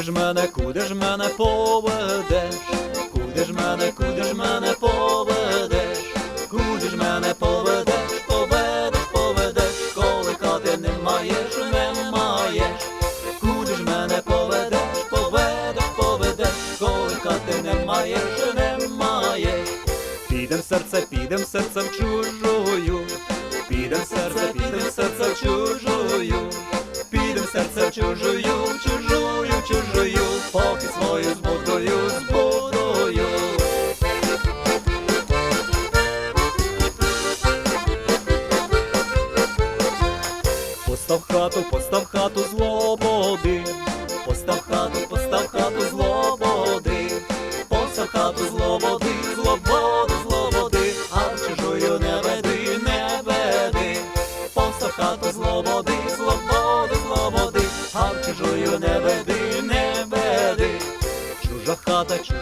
Куди ж мене, куди ж мене поведеш? Куди ж мене, куди ж мене поведеш? Куди ж мене поведеш, поведеш, поведеш, коли хати не маєш, не маєш. Куди ж мене поведеш, поведеш, поведеш, коли хати не маєш, не маєш. Підем серце, підем серцем чужою, підем серце, підем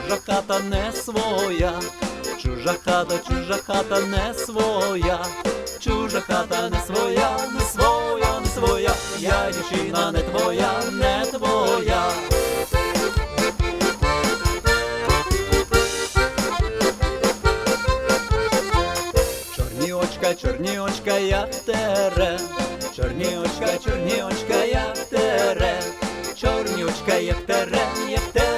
чужа хата не своя, чужа хата, чужа хата не своя, чужа хата не своя, не своя, не своя, я дівчина не твоя, не твоя. Чорні очка, чорні як терен, чорні очка, чорні очка, як терен, чорні очка, як терен, як терен,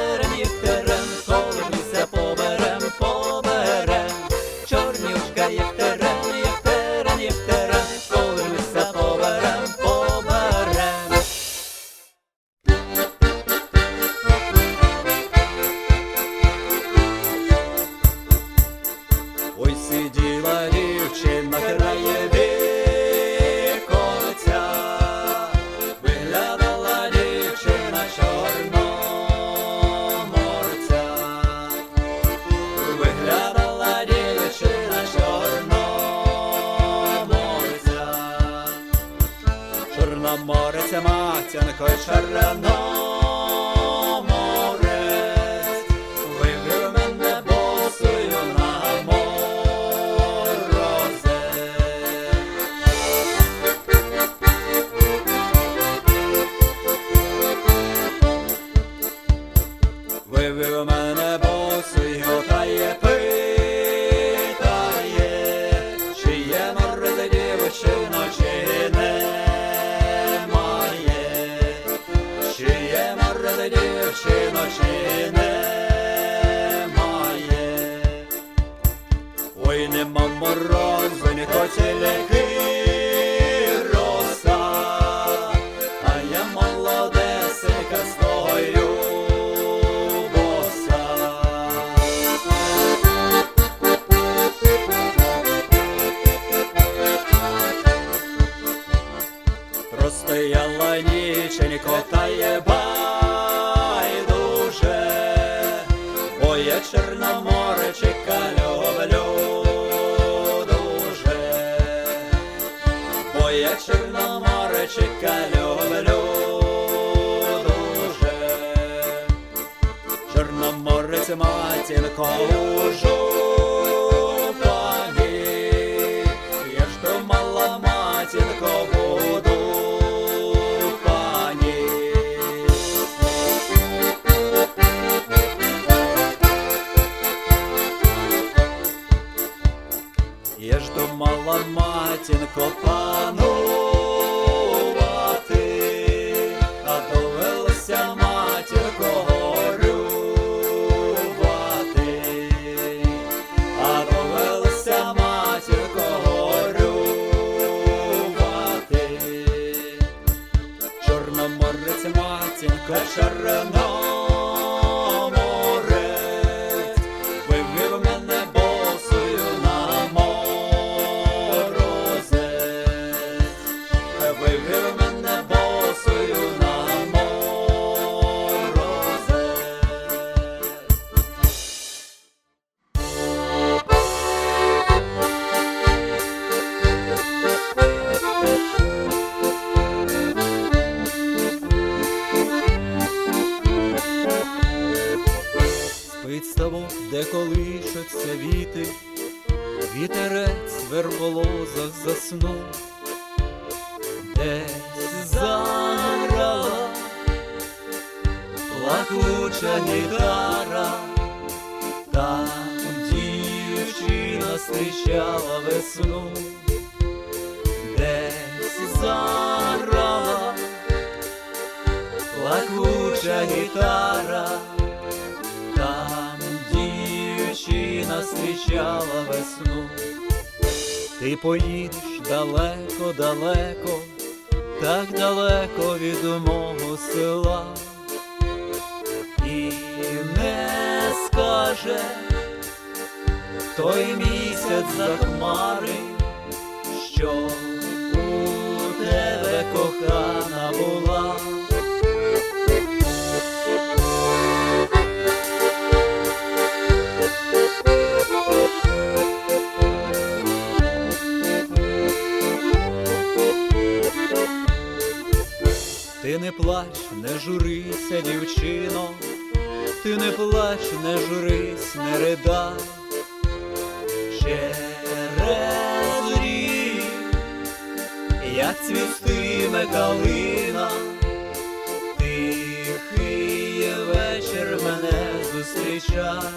mesele У жупані, я ж думала матінко буду пані. Я ж думала матінко панувати, зустрічала весну. Ти поїдеш далеко, далеко, так далеко від мого села, і не скаже той місяць за хмари, що у тебе кохана була. Ти не плач, не журися, дівчино, ти не плач, не журись, не ридай. Через рік, як цвістиме калина, тихий вечір мене зустрічай.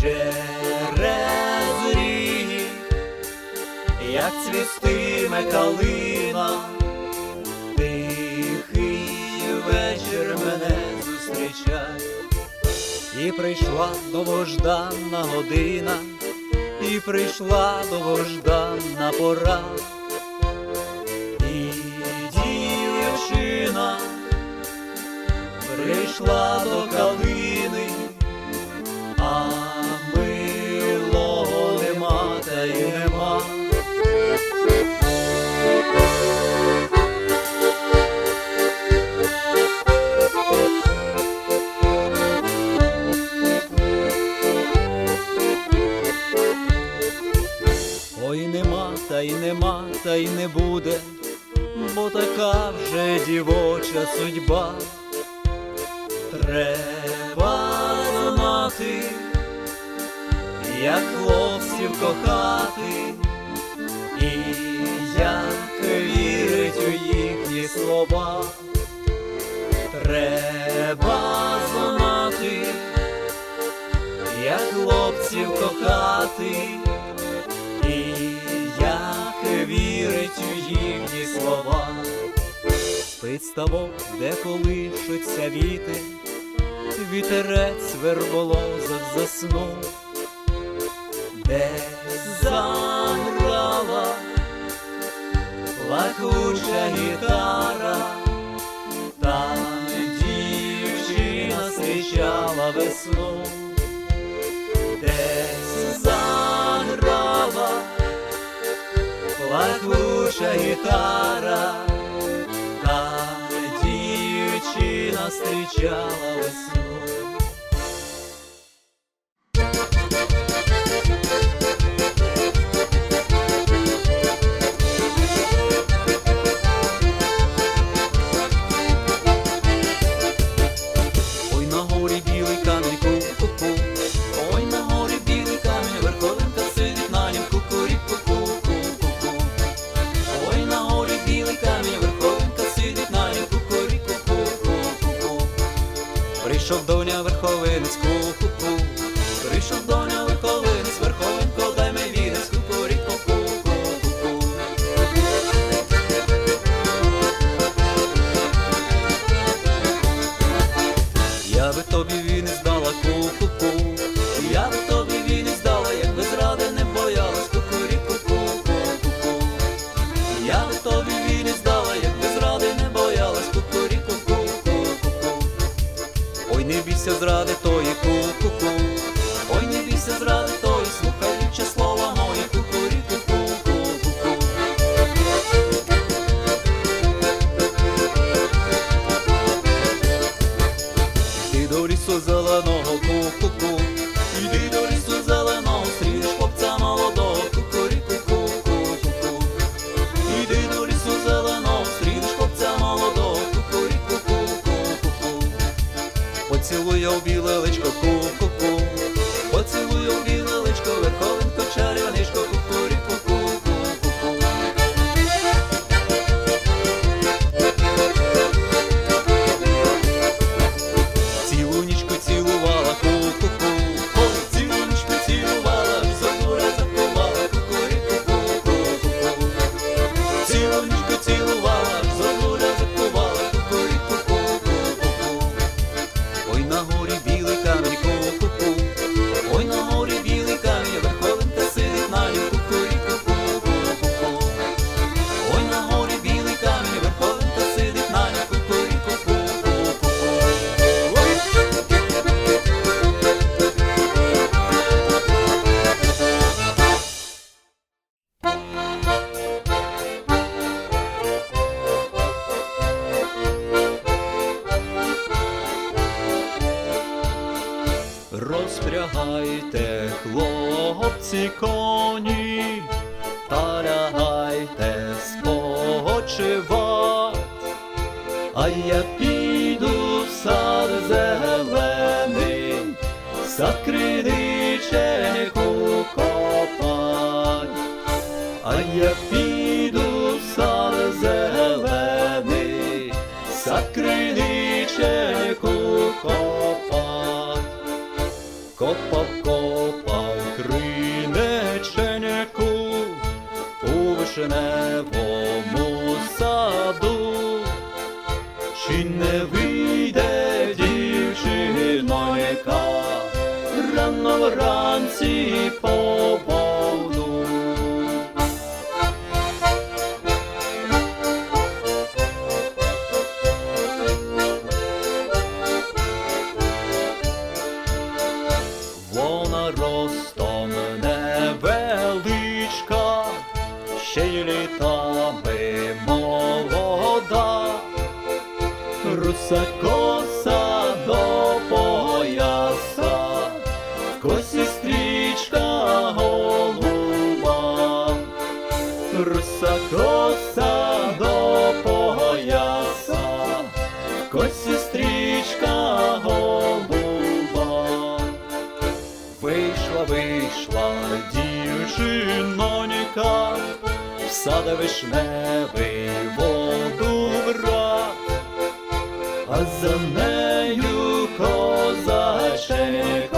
Через рік, як цвістиме калина, мене зустрічай. І прийшла довгожданна година, і прийшла довгожданна пора, і дівчина прийшла до калини, Ой, нема, та й нема, та й не буде, бо така вже дівоча судьба. Треба знати, як хлопців кохати, і як вірить у їхні слова. Треба знати, як хлопців кохати. Вірить у їхні слова, спить ставок, де колишуться віти, вітерець в верболозах заснув, де заграла плакуча гітара, там дівчина зустрічала весну. Десь плакуча гітара, там дівчина зустрічала весну. на верховинецьку ху-ху Прийшов до хлопці коні, та лягайте спочивать, а я піду в сад зелений, сад криничеку копать, а я піду. สิโป а за нею козачек.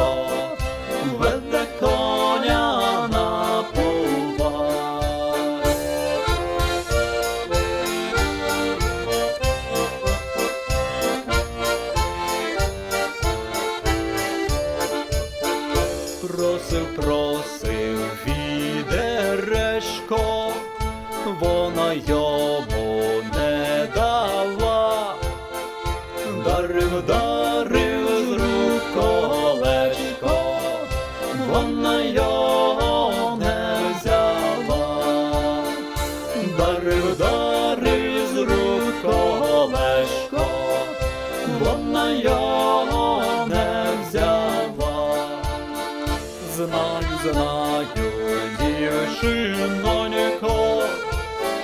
скажи нонько,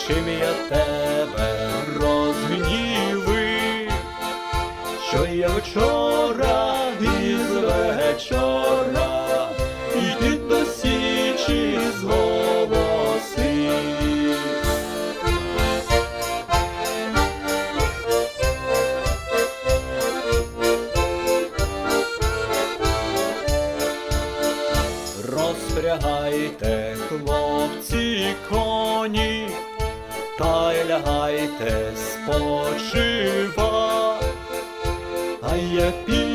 чим я тебе розгнівив, що я вчора із вечора. лягайте спочива, а я пі.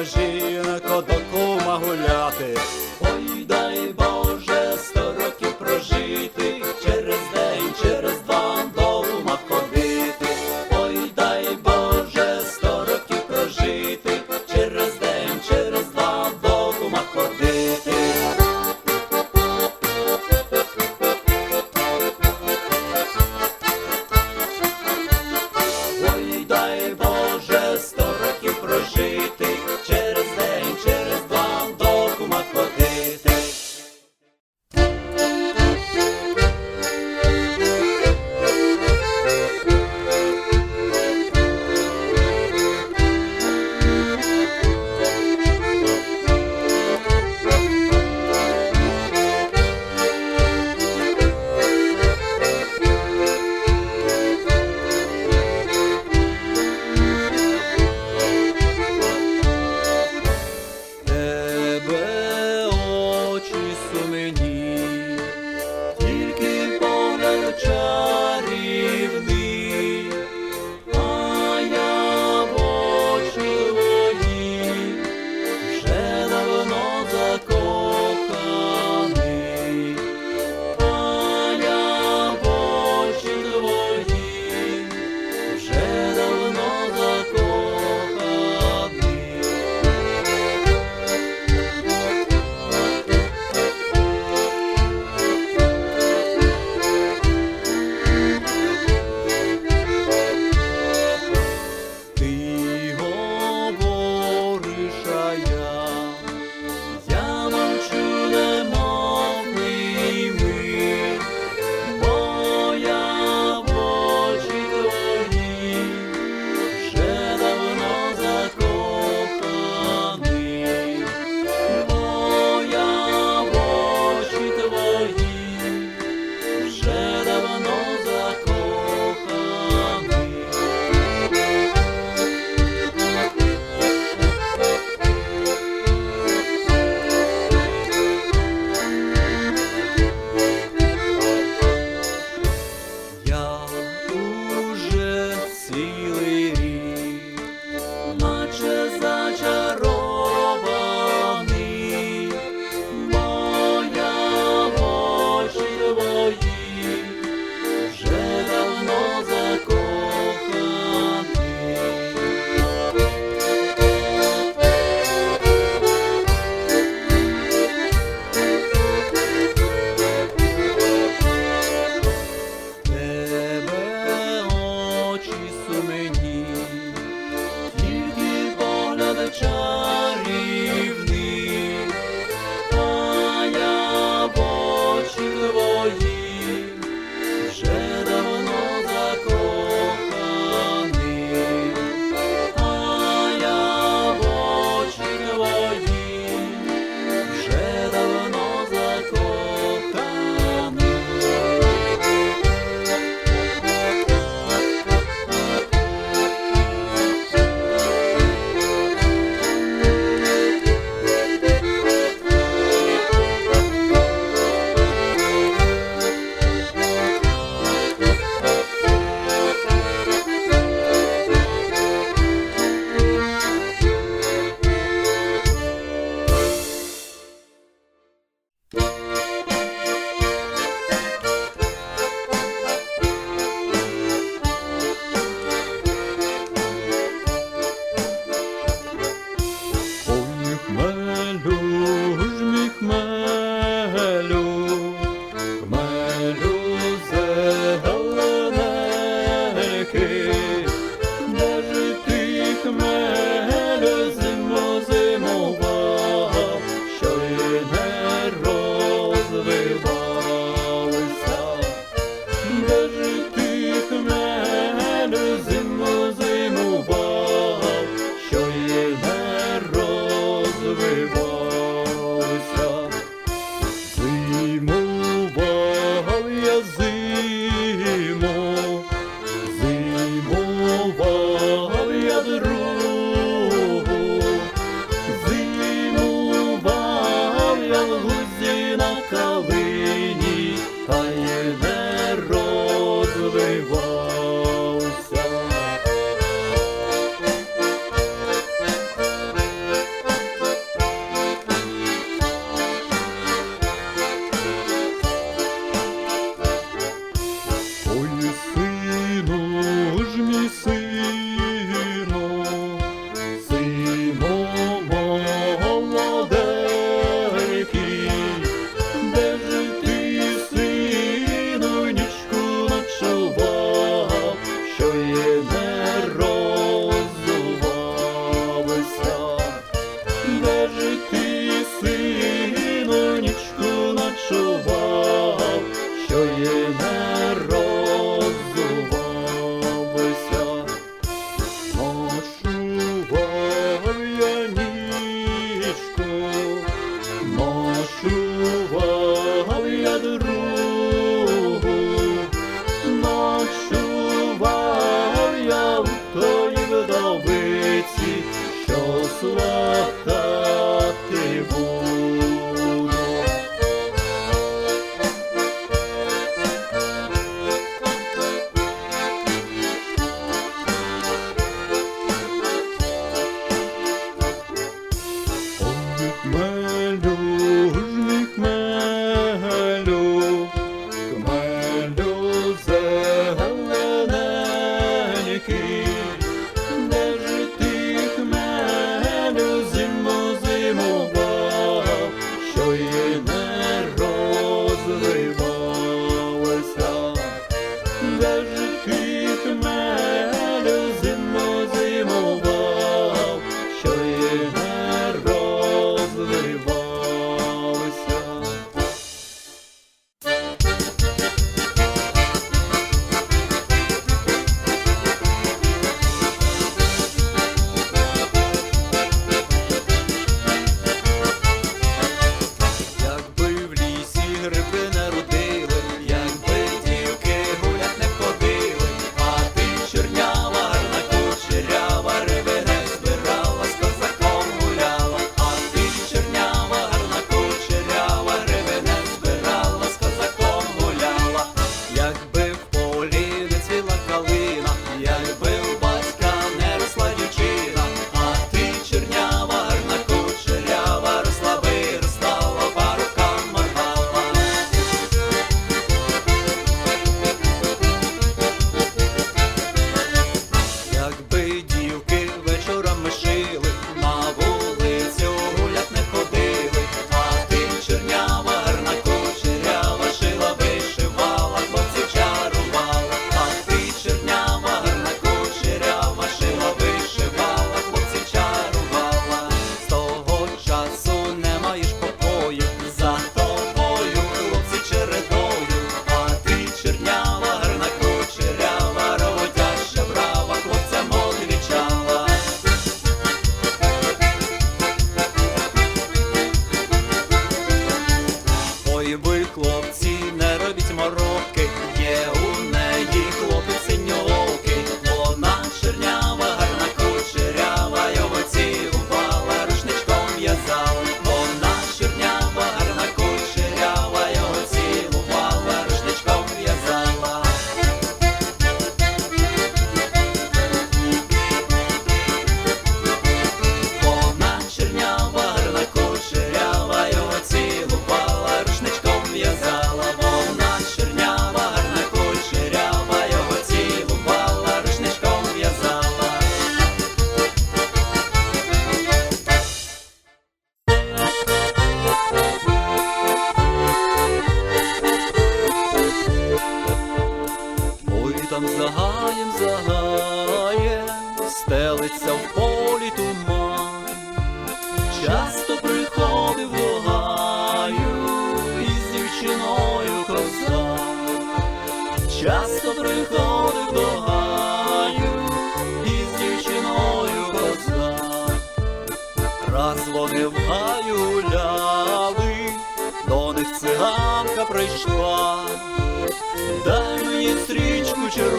longe.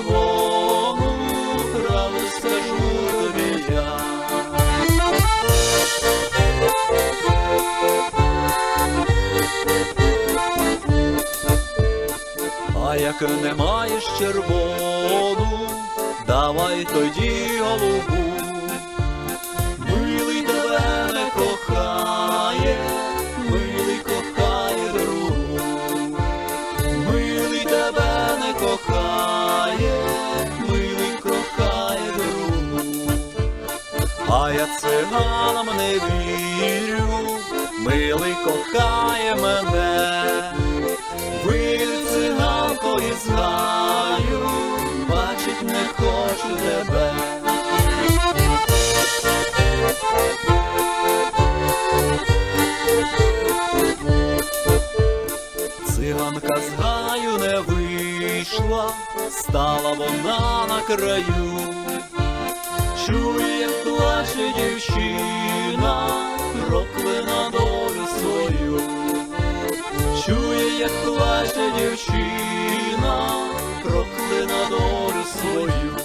червону правду. А як не маєш червону, давай тоді голубу. Я циганам не вірю, милий кохає мене. Вийду циганко і знаю, бачить не хочу тебе. Циганка з гаю не вийшла, стала вона на краю. Чує, плаче дівчина, проклина долю свою. Чує, як плаче дівчина, проклина долю свою.